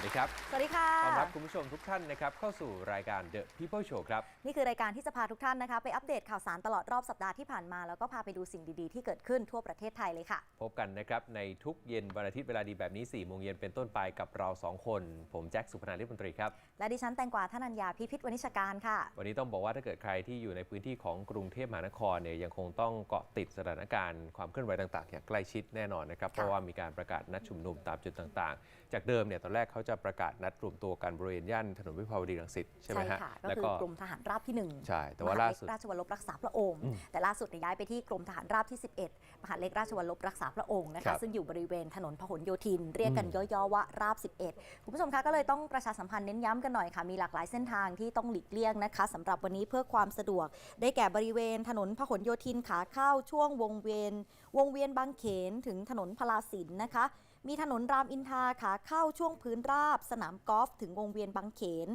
วัสดีครับ สวัสดีค่ะ ต้อนรับคุณผู้ชมทุกท่านนะครับเข้าสู่รายการ The People Show ครับ นี่คือรายการที่จะพาทุกท่านนะคะ ไปอัปเดตข่าวสารตลอดรอบสัปดาห์ที่ผ่านมา แล้วก็พาไปดูสิ่งดีๆ ที่เกิดขึ้นทั่วประเทศไทยเลยค่ะ พบกันนะครับในทุกเย็นวันอาทิตย์เวลาดีแบบนี้4โมงเย็นเป็นต้นไปกับเรา 2 คน ผมแจ็คสุพนาลิปมนตรีครับ และดิฉันแตงกวาท่านัญญาพิพิธวณิชการค่ะ วันนี้ต้องบอกว่าถ้าเกิดใครที่อยู่ในพื้นที่ของกรุงเทพมหานครเนี่ยยังคงต้องเกาะติดสถานการณ์ความเคลื่อนไหวต่างๆ อย่างใกล้ชิดแน่นอนนะครับเพราะว่ามีการประกาศนัดชุมนุมตามจุดต่างๆ จากเดิมเนี่ยตอนแรกเขาจะประกาศนัดรวมตัวกันบริเวณย่านถนนวิภาวดีรังสิตใช่ไหมฮะค่ะก็แล้วคือก็กรมทหารราบที่หนึ่งใช่ แต่ว่ามหาล่าเล็กสุดราชวรลบรักษาพระองค์ แต่ล่าสุดเนี่ยย้ายไปที่กรมทหารราบที่ 11 มหาดเล็กราชวรลบรักษาพระองค์นะครัคะบซึ่งอยู่บริเวณถนนพหลโยธิน เรียกกันย่อๆว่าราบ 11 คุณผู้ชมคะก็เลยต้องประชาสัมพันธ์เน้นย้ำกันหน่อยค่ะมีหลากหลายเส้นทางที่ต้องหลีกเลี่ยงนะคะสำหรับวันนี้เพื่อความสะดวก ได้แก่บริเวณถนนพหลโยธินขาเข้าช่วงวงเวียนวงเวียนบางเขนถึงถนนพลาสินนะคะ มีถนนรามอินทราขาเข้าช่วงพื้นราบ สนามกอล์ฟถึงวงเวียนบางเขน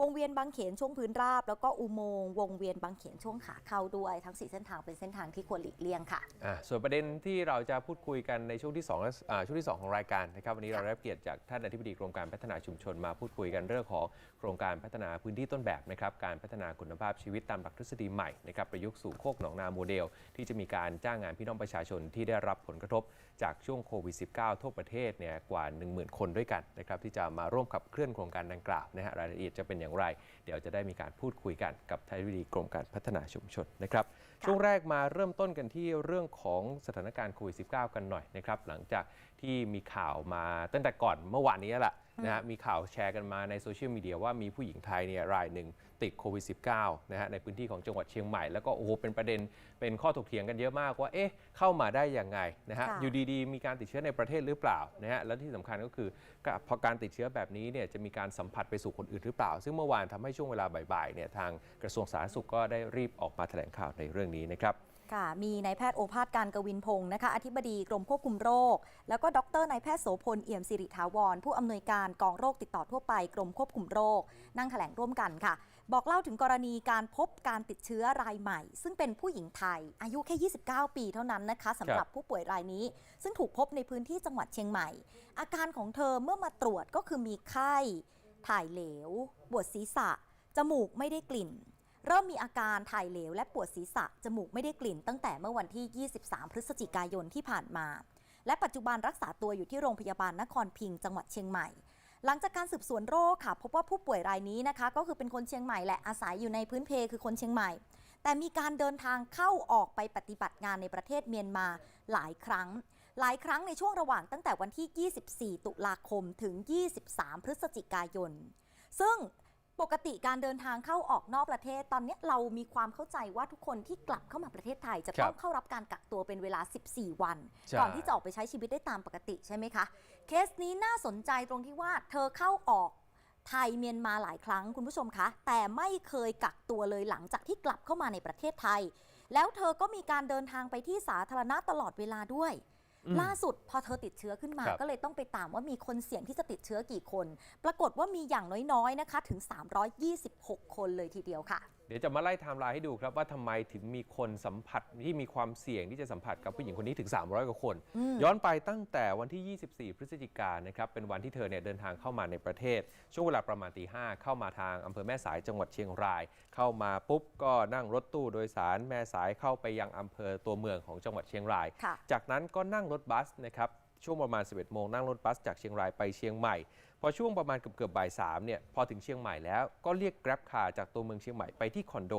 วงเวียนบางเขนช่วงพื้นราบ แล้วก็อุโมงค์วงเวียนบางเขนช่วงขาเข้าด้วย ทั้ง 4 เส้นทางเป็นเส้นทางที่ควรหลีกเลี่ยงค่ะ อ่าส่วนประเด็นที่เราจะพูดคุยกันในช่วงที่2และอ่าช่วงที่ 2 ของรายการนะครับวันนี้เราได้รับเกียรติจากท่านอธิบดีกรมการพัฒนาชุมชนมาพูดคุยกันเรื่องของโครงการพัฒนาพื้นที่ต้นแบบนะครับการพัฒนาคุณภาพชีวิตตามหลักทฤษฎีใหม่นะครับประยุกต์สู่โคกหนองนาโมเดล ที่จะมีการจ้างงานพี่น้องประชาชนที่ได้รับผลกระทบจากช่วงโควิด -19 ทั่วประเทศเนี่ยกว่า 10,000 คนด้วยกันนะครับที่จะมาร่วมขับเคลื่อนโครงการดังกล่าวนะฮะรายละเอียดจะเป็นอย่างไร เดี๋ยวจะได้มีการพูดคุยกันกับท่านอธิบดีกรมการพัฒนาชุมชนนะครับค่ะช่วงแรกมาเริ่มต้นกันที่เรื่องของสถานการณ์โควิด -19 กันหน่อยนะครับ หลังจากที่มีข่าวมาตั้งแต่ก่อนเมื่อวานนี้แหละ นะฮะมีข่าวแชร์กันมาในโซเชียลมีเดียว่ามีผู้หญิงไทยเนี่ยรายหนึ่งติดโควิด -19 นะฮะในพื้นที่ของจังหวัดเชียงใหม่ แล้วก็โอ้โหเป็นประเด็นเป็นข้อถกเถียงกันเยอะมากว่าเอ๊ะเข้ามาได้ยังไงนะฮะค่ะ อยู่ดีๆ มีการติดเชื้อในประเทศหรือเปล่านะฮะและที่สำคัญก็คือก็พอการติดเชื้อแบบนี้เนี่ยจะมีการสัมผัสไปสู่คนอื่นหรือเปล่า ซึ่งเมื่อวานทำให้ช่วงเวลาบ่ายๆเนี่ยทางกระทรวงสาธารณสุขก็ได้รีบออกมาแถลงข่าวในเรื่องนี้นะครับ ค่ะ มีนายแพทย์โอภาสการกวินพงศ์นะคะ อธิบดีกรมควบคุมโรค แล้วก็ดรนายแพทย์โสพลเอี่ยมสิริถาวร ผู้อำนวยการกองโรคติดต่อทั่วไปกรมควบคุมโรค นั่งแถลงร่วมกันค่ะ บอกเล่าถึงกรณีการพบการติดเชื้อรายใหม่ ซึ่งเป็นผู้หญิงไทย อายุแค่ 29 ปีเท่านั้นนะคะสำหรับผู้ป่วยรายนี้ ซึ่งถูกพบในพื้นที่จังหวัดเชียงใหม่ อาการของเธอเมื่อมาตรวจก็คือมีไข้ ถ่ายเหลวปวดศีรษะจมูกไม่ได้กลิ่น เริ่มมีอาการถ่ายเหลวและปวดศีรษะ จมูกไม่ได้กลิ่นตั้งแต่เมื่อวันที่ 23 พฤศจิกายนที่ผ่านมา และปัจจุบันรักษาตัวอยู่ที่โรงพยาบาลนครพิงจังหวัดเชียงใหม่ หลังจากการสืบสวนโรคค่ะ พบว่าผู้ป่วยรายนี้นะคะ ก็คือเป็นคนเชียงใหม่แหละอาศัยอยู่ในพื้นเพคือคนเชียงใหม่ แต่มีการเดินทางเข้าออกไปปฏิบัติงานในประเทศเมียนมาหลายครั้งหลายครั้งในช่วงระหว่างตั้งแต่วันที่ 24 ตุลาคม ถึง 23 พฤศจิกายน ซึ่ง ปกติการเดินทางเข้าออกนอกประเทศ ตอนนี้เรามีความเข้าใจว่าทุกคนที่กลับเข้ามาประเทศไทย จะต้องครับเข้ารับการกักตัวเป็นเวลา 14 วันใช่ก่อนที่จะออกไปใช้ชีวิตได้ตามปกติใช่ไหมคะ เคสนี้น่าสนใจตรงที่ว่าเธอเข้าออกไทยเมียนมาหลายครั้งคุณผู้ชมคะ แต่ไม่เคยกักตัวเลยหลังจากที่กลับเข้ามาในประเทศไทย แล้วเธอก็มีการเดินทางไปที่สาธารณะตลอดเวลาด้วยอืม ล่าสุดพอเธอติดเชื้อขึ้นมาครับก็เลยต้องไปตามว่ามีคนเสี่ยงที่จะติดเชื้อกี่คน ปรากฏว่ามีอย่างน้อยๆนะคะถึง 326 คนเลยทีเดียวค่ะ เดี๋ยวจะมาไล่ไทม์ไลน์ให้ดูครับว่าทำไมถึงมีคนสัมผัสที่มีความเสี่ยงที่จะสัมผัสกับผู้หญิงคนนี้ถึง 300 กว่าคนอืมย้อนไปตั้งแต่วันที่ 24 พฤศจิกายนนะครับเป็นวันที่เธอเนี่ยเดินทางเข้ามาในประเทศ ช่วงเวลาประมาณตีห้าเข้ามาทางอำเภอแม่สายจังหวัดเชียงราย เข้ามาปุ๊บก็นั่งรถตู้โดยสารแม่สายเข้าไปยังอำเภอตัวเมืองของจังหวัดเชียงรายค่ะจากนั้นก็นั่งรถบัสนะครับช่วงประมาณ 11 โมงนั่งรถบัสจากเชียงรายไปเชียงใหม่ พอช่วงประมาณเกือบเกือบๆบ่ายสามเนี่ยพอถึงเชียงใหม่แล้วก็เรียก Grab Car จากตัวเมืองเชียงใหม่ไปที่คอนโด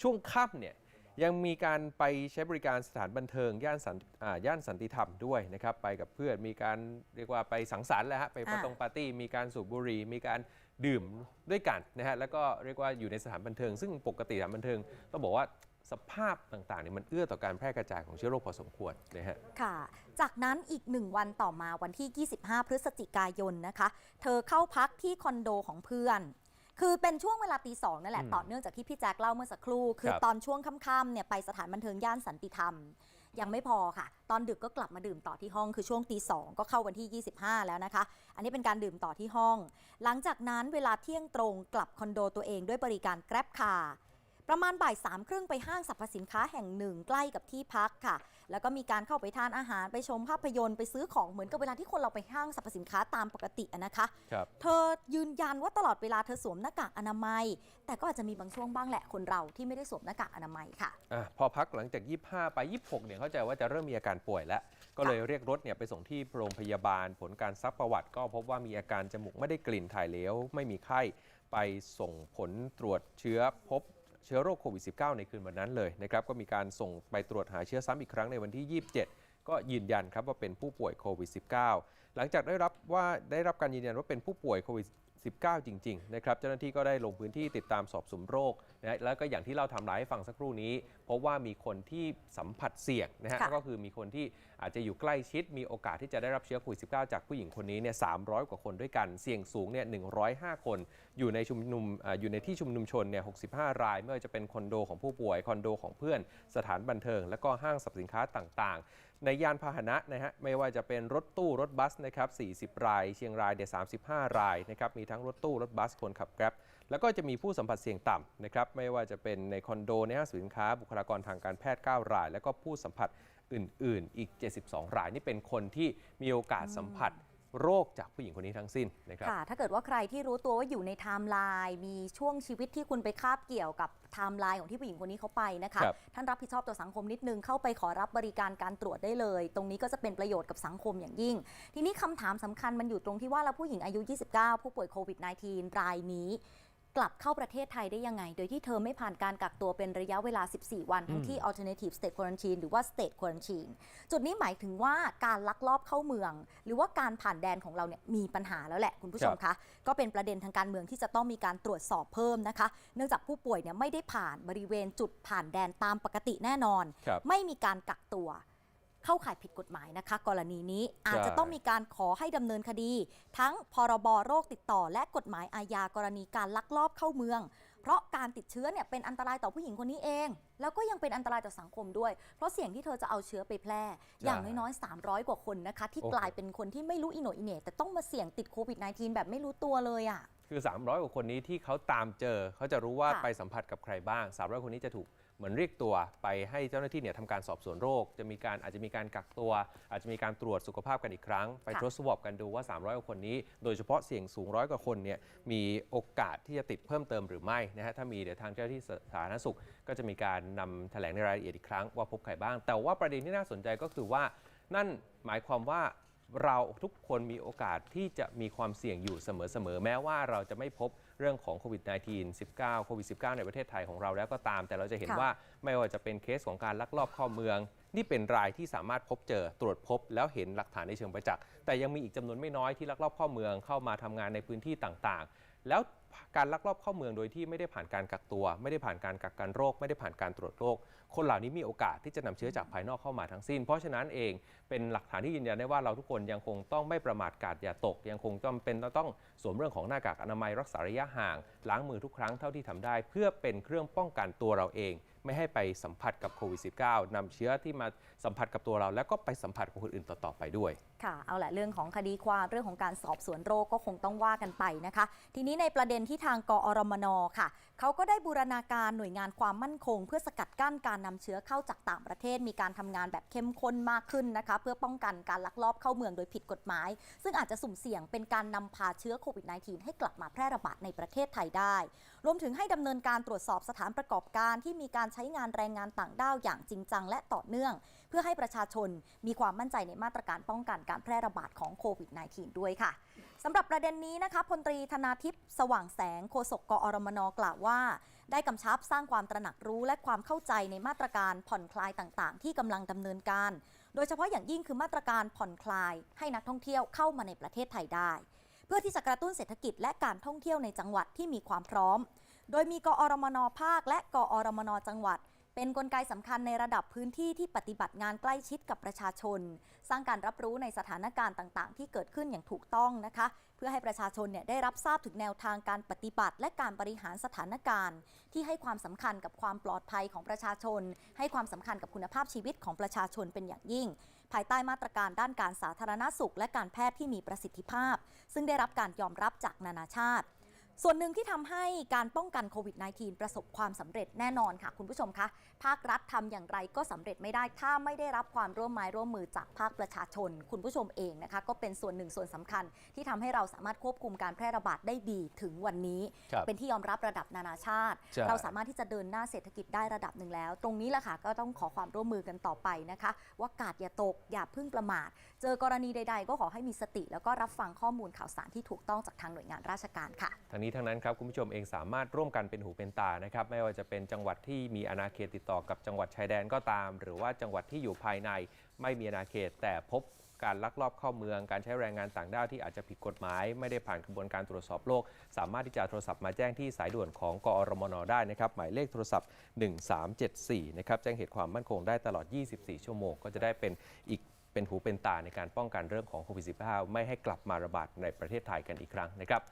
ช่วงค่ำเนี่ยยังมีการไปใช้บริการสถานบันเทิงย่านสันอ่าย่านสันติธรรมด้วยนะครับไปกับเพื่อนมีการเรียกว่าไปสังสรรค์แล้วฮะไปปาอ่าตรงปาร์ตี้มีการสูบบุหรี่มีการดื่มด้วยกันนะฮะแล้วก็เรียกว่าอยู่ในสถานบันเทิง ซึ่งปกติสถานบันเทิงต้องบอกว่า สภาพต่างๆเนี่ยมันเอื้อต่อการแพร่กระจายของเชื้อโรคพอสมควรนะฮะ ค่ะ จากนั้นอีกหนึ่งวันต่อมาวันที่ 25 พฤศจิกายนนะคะ เธอเข้าพักที่คอนโดของเพื่อน คือเป็นช่วงเวลาตีสองนั่นแหละอืมต่อเนื่องจากที่พี่แจ็คเล่าเมื่อสักครู่ คือครับ ตอนช่วงค่ำๆเนี่ยไปสถานบันเทิงย่านสันติธรรม ยังไม่พอค่ะ ตอนดึกก็กลับมาดื่มต่อที่ห้องคือช่วงตีสองก็เข้าวันที่ 25 แล้วนะคะ อันนี้เป็นการดื่มต่อที่ห้อง หลังจากนั้นเวลาเที่ยงตรงกลับคอนโดตัวเองด้วยบริการแกร็บคาร์ ประมาณบ่ายสามครึ่งไปห้างสรรพสินค้าแห่งหนึ่งใกล้กับที่พักค่ะ แล้วก็มีการเข้าไปทานอาหารไปชมภาพยนตร์ไปซื้อของเหมือนกับเวลาที่คนเราไปห้างสรรพสินค้าตามปกติอะนะคะครับเธอยืนยันว่าตลอดเวลาเธอสวมหน้ากากอนามัย แต่ก็อาจจะมีบางช่วงบ้างแหละคนเราที่ไม่ได้สวมหน้ากากอนามัยค่ะอะพอพักหลังจาก 25 ไป 26 เนี่ยเข้าใจว่าจะเริ่มมีอาการป่วยแล้ว ก็เลยเรียกรถเนี่ยไปส่งที่โรงพยาบาล ผลการซักประวัติ ก็พบว่ามีอาการจมูกไม่ได้กลิ่นถ่ายเหลวไม่มีไข้ไปส่งผลตรวจเชื้อพบ เชื้อโรคโควิด -19 ในคืนวันนั้นเลยนะครับก็มีการส่งไปตรวจหาเชื้อซ้ำอีกครั้งในวันที่ 27 ก็ยืนยันครับว่าเป็นผู้ป่วยโควิด -19 หลังจากได้รับว่าได้รับการยืนยันว่าเป็นผู้ป่วยโควิด 19 จริง ๆ นะครับ เจ้าหน้าที่ก็ได้ลงพื้นที่ติดตามสอบสวนโรคนะฮะแล้วก็อย่างที่เราทำรายให้ฟังสักครู่นี้ เพราะว่ามีคนที่สัมผัสเสี่ยงนะฮะค่ะก็คือมีคนที่อาจจะอยู่ใกล้ชิด มีโอกาสที่จะได้รับเชื้อโควิด 19 จากผู้หญิงคนนี้เนี่ย300 กว่าคนด้วยกัน เสี่ยงสูงเนี่ย 105 คน อยู่ในชุมนุมอ่าอยู่ในที่ชุมนุมชนเนี่ย 65 ราย ไม่ว่าจะเป็นคอนโดของผู้ป่วย คอนโดของเพื่อน สถานบันเทิง และก็ห้างสรรพสินค้าต่างๆในยานพาหนะนะฮะไม่ว่าจะเป็นรถตู้รถบัสนะครับ40 ราย เชียงรายเดี่ย35 รายนะครับมีทั้งรถตู้รถบัสคนขับแกร็บแล้วก็จะมีผู้สัมผัสเสี่ยงต่ำนะครับไม่ว่าจะเป็นในคอนโดในห้างสินค้า บุคลากรทางการแพทย์ 9 ราย แล้วก็ผู้สัมผัสอื่น ๆ อีก 72 รายนี่เป็นคนที่มีโอกาสสัมผัส โรคจากผู้หญิงคนนี้ทั้งสิ้นนะครับค่ะ ถ้าเกิดว่าใครที่รู้ตัวว่าอยู่ในไทม์ไลน์มีช่วงชีวิตที่คุณไปคาบเกี่ยวกับไทม์ไลน์ของที่ผู้หญิงคนนี้เขาไปนะคะ ครับ ท่านรับผิดชอบต่อสังคมนิดนึงเข้าไปขอรับบริการการตรวจได้เลย ตรงนี้ก็จะเป็นประโยชน์กับสังคมอย่างยิ่ง ทีนี้คำถามสำคัญมันอยู่ตรงที่ว่าแล้วผู้หญิงอายุ 29 ผู้ป่วยโควิด -19 รายนี้ กลับเข้าประเทศไทยได้ยังไง โดยที่เธอไม่ผ่านการกักตัวเป็นระยะเวลา 14 วันทั้งที่ alternative state quarantine หรือว่า state quarantine จุดนี้หมายถึงว่าการลักลอบเข้าเมือง หรือว่าการผ่านแดนของเราเนี่ยมีปัญหาแล้วแหละคุณผู้ชมคะ ก็เป็นประเด็นทางการเมืองที่จะต้องมีการตรวจสอบเพิ่มนะคะ เนื่องจากผู้ป่วยเนี่ยไม่ได้ผ่านบริเวณจุดผ่านแดนตามปกติแน่นอนครับไม่มีการกักตัว เข้าข่ายผิดกฎหมายนะคะ กรณีนี้อาจจะต้องมีการขอให้ดำเนินคดี ทั้งพรบโรคติดต่อ และกฎหมายอาญากรณีการลักลอบเข้าเมือง เพราะการติดเชื้อเนี่ยเป็นอันตรายต่อผู้หญิงคนนี้เอง แล้วก็ยังเป็นอันตรายต่อสังคมด้วย เพราะเสี่ยงที่เธอจะเอาเชื้อไปแพร่ อย่างน้อยๆ300 กว่าคนนะคะ ที่โอ้โหกลายเป็นคนที่ไม่รู้อิโหนอิเหน่แต่ต้องมาเสี่ยงติดโควิด -19 แบบไม่รู้ตัวเลยอะคือ 300 กว่าคนนี้ที่เขาตามเจอ เขาจะรู้ว่าค่ะไปสัมผัสกับใครบ้าง 300 คนนี้จะถูก เหมือนเรียกตัวไปให้เจ้าหน้าที่เนี่ยทำการสอบสวนโรค จะมีการอาจจะมีการกักตัว อาจจะมีการตรวจสุขภาพกันอีกครั้ง ไปทดสอบกันดูว่า 300กว่าคนนี้ โดยเฉพาะเสี่ยงสูงร้อยกว่าคนเนี่ยมีโอกาสที่จะติดเพิ่มเติมหรือไม่นะฮะถ้ามีเดี๋ยวทางเจ้าหน้าที่สาธารณสุข ก็จะมีการนำแถลงในรายละเอียดอีกครั้งว่าพบใครบ้าง แต่ว่าประเด็นที่น่าสนใจก็คือว่านั่นหมายความว่า เราทุกคนมีโอกาสที่จะมีความเสี่ยงอยู่เสมอๆ แม้ว่าเราจะไม่พบเรื่องของโควิด -19 19 โควิด 19 ในประเทศไทยของเราแล้วก็ตาม แต่เราจะเห็นค่ะว่าไม่ว่าจะเป็นเคสของการลักลอบเข้าเมือง นี่เป็นรายที่สามารถพบเจอตรวจพบ แล้วเห็นหลักฐานในเชิงประจักษ์แต่ยังมีอีกจำนวนไม่น้อยที่ลักลอบเข้าเมืองเข้ามาทำงานในพื้นที่ต่างๆ แล้วการลักลอบเข้าเมืองโดยที่ไม่ได้ผ่านการกักตัว ไม่ได้ผ่านการกักกันโรค ไม่ได้ผ่านการตรวจโรค คนเหล่านี้มีโอกาสที่จะนำเชื้อจากภายนอกเข้ามาทั้งสิ้น เพราะฉะนั้นเองเป็นหลักฐานที่ยืนยันได้ว่าเราทุกคนยังคงต้องไม่ประมาทกาดอย่าตก ยังคงจำเป็นต้องสวมเรื่องของหน้ากากอนามัยรักษาระยะห่าง ล้างมือทุกครั้งเท่าที่ทำได้ เพื่อเป็นเครื่องป้องกันตัวเราเอง ไม่ให้ไปสัมผัสกับโควิด -19 นำเชื้อที่มาสัมผัสกับตัวเรา แล้วก็ไปสัมผัสกับคนอื่นต่อ ๆ ไปด้วย ค่ะ เอาละเรื่องของคดีความเรื่องของการสอบสวนโรคก็คงต้องว่ากันไปนะคะ ทีนี้ในประเด็นที่ทางกอรมนค่ะเขาก็ได้บูรณาการหน่วยงานความมั่นคง เพื่อสกัดกั้นการนำเชื้อเข้าจากต่างประเทศ มีการทำงานแบบเข้มข้นมากขึ้นนะคะ เพื่อป้องกันการลักลอบเข้าเมืองโดยผิดกฎหมาย ซึ่งอาจจะสุ่มเสี่ยงเป็นการนำพาเชื้อโควิด -19 ให้กลับมาแพร่ระบาดในประเทศไทยได้ รวมถึงให้ดำเนินการตรวจสอบสถานประกอบการที่มีการใช้งานแรงงานต่างด้าวอย่างจริงจังและต่อเนื่อง เพื่อให้ประชาชนมีความมั่นใจในมาตรการป้องกันการแพร่ระบาดของโควิด -19 ด้วยค่ะสำหรับประเด็นนี้นะคะพลตรีธนาทิพย์สว่างแสงโฆษกกอรมนกล่าวว่า ได้กำชับสร้างความตระหนักรู้และความเข้าใจในมาตรการผ่อนคลายต่างๆ ที่กำลังดำเนินการ โดยเฉพาะอย่างยิ่งคือมาตรการผ่อนคลายให้นักท่องเที่ยวเข้ามาในประเทศไทยได้ เพื่อที่จะกระตุ้นเศรษฐกิจและการท่องเที่ยวในจังหวัดที่มีความพร้อม โดยมีกอรมนภาค และกอรมนจังหวัด เป็นนกลไกสำคัญในระดับพื้นที่ที่ปฏิบัติงานใกล้ชิดกับประชาชน สร้างการรับรู้ในสถานการณ์ต่าง ๆ ที่เกิดขึ้นอย่างถูกต้องนะคะ เพื่อให้ประชาชนเนี่ยได้รับทราบถึงแนวทางการปฏิบัติ และการบริหารสถานการณ์ ที่ให้ความสำคัญกับความปลอดภัยของประชาชน ให้ความสำคัญกับคุณภาพชีวิตของประชาชนเป็นอย่างยิ่ง ภายใต้มาตรการด้านการสาธารณสุข และการแพทย์ที่มีประสิทธิภาพ ซึ่งได้รับการยอมรับจากนานาชาติ ส่วนหนึ่งที่ทำให้การป้องกันโควิด -19 ประสบความสำเร็จแน่นอนค่ะ คุณผู้ชมคะภาครัฐทำอย่างไรก็สำเร็จไม่ได้ ถ้าไม่ได้รับความร่วมไม้ร่วมมือจากภาคประชาชน คุณผู้ชมเองนะคะ ก็เป็นส่วนหนึ่งส่วนสำคัญ ที่ทำให้เราสามารถควบคุมการแพร่ระบาดได้ดีถึงวันนี้ครับเป็นที่ยอมรับระดับนานาชาติใช่เราสามารถที่จะเดินหน้าเศรษฐกิจได้ระดับหนึ่งแล้ว ตรงนี้แหละค่ะก็ต้องขอความร่วมมือกันต่อไปนะคะ ว่ากาดอย่าตกอย่าพึ่งประมาท เจอกรณีใด ๆ ก็ขอให้มีสติ แล้วก็รับฟังข้อมูลข่าวสารที่ถูกต้องจากทางหน่วยงานราชการค่ะทั้งนี้ทั้งนั้นครับคุณผู้ชมเองสามารถร่วมกันเป็นหูเป็นตานะครับไม่ว่าจะเป็นจังหวัดที่มีอาณาเขตติดต่อกับจังหวัดชายแดนก็ตาม หรือว่าจังหวัดที่อยู่ภายในไม่มีอาณาเขตแต่พบการลักลอบเข้าเมือง การใช้แรงงานต่างด้าวที่อาจจะผิดกฎหมาย ไม่ได้ผ่านกระบวนการตรวจสอบโรคสามารถที่จะโทรศัพท์มาแจ้งที่สายด่วนของกอรมนได้นะครับ หมายเลขโทรศัพท์ 1374 นะครับ แจ้งเหตุความมั่นคงได้ตลอด 24 ชั่วโมง ก็จะได้เป็นอีกเป็นหูเป็นตาในการป้องกันเรื่องของโควิด -19 ไม่ให้กลับมาระบาดในประเทศไทยกันอีกครั้งนะครับ